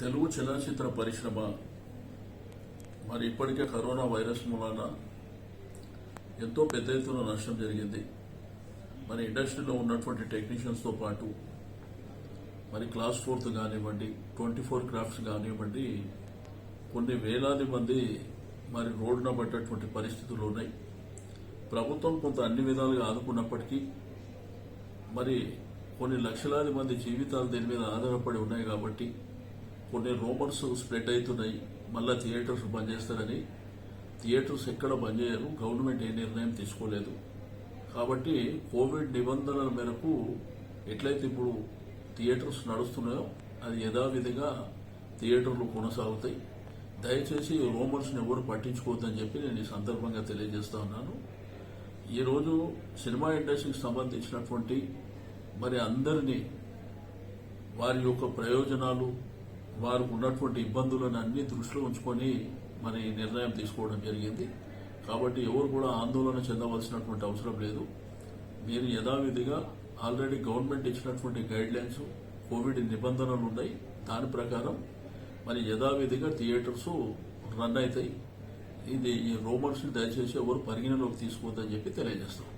తెలుగు చలనచిత్ర పరిశ్రమ మరి ఇప్పటికే కరోనా వైరస్ మూలాన ఎంతో పెద్ద ఎత్తున నష్టం జరిగింది. మరి ఇండస్ట్రీలో ఉన్నటువంటి టెక్నీషియన్స్తో పాటు మరి క్లాస్ ఫోర్త్ కానివ్వండి ట్వంటీ ఫోర్ క్రాఫ్ట్స్ కానివ్వండి కొన్ని వేలాది మంది మరి రోడ్డున పడ్డటువంటి పరిస్థితులు ఉన్నాయి ప్రభుత్వం కొంత అన్ని విధాలుగా ఆదుకున్నప్పటికీ మరి కొన్ని లక్షలాది మంది జీవితాలు దీని మీద ఆధారపడి ఉన్నాయి కాబట్టి కొన్ని రూమర్స్ స్ప్రెడ్ అవుతున్నాయి. మళ్ళీ థియేటర్స్ బంద్ చేస్తారని థియేటర్స్ ఎక్కడ బంద్ చేయరు గవర్నమెంట్ ఏ నిర్ణయం తీసుకోలేదు. కాబట్టి కోవిడ్ నిబంధనల మేరకు ఎట్లయితే ఇప్పుడు థియేటర్స్ నడుస్తున్నాయో అది యథావిధిగా థియేటర్లు కొనసాగుతాయి. దయచేసి రూమర్స్ని ఎవరు పట్టించుకోవద్దని చెప్పి నేను ఈ సందర్భంగా తెలియజేస్తా ఉన్నాను. ఈరోజు సినిమా ఇండస్ట్రీకి సంబంధించినటువంటి మరి అందరినీ వారి యొక్క ప్రయోజనాలు వారు ఉన్నటువంటి ఇబ్బందులను అన్ని దృష్టిలో ఉంచుకొని మరి నిర్ణయం తీసుకోవడం జరిగింది. కాబట్టి ఎవరు కూడా ఆందోళన చెందవలసినటువంటి అవసరం లేదు. మీరు యథావిధిగా ఆల్రెడీ గవర్నమెంట్ ఇచ్చినటువంటి గైడ్ లైన్స్ కోవిడ్ నిబంధనలు ఉన్నాయి. దాని ప్రకారం మరి యథావిధిగా థియేటర్స్ రన్ అవుతాయి. ఇది ఈ రూమర్స్ని దయచేసి ఎవరు పరిగణలోకి తీసుకోవద్దని చెప్పి తెలియజేస్తాం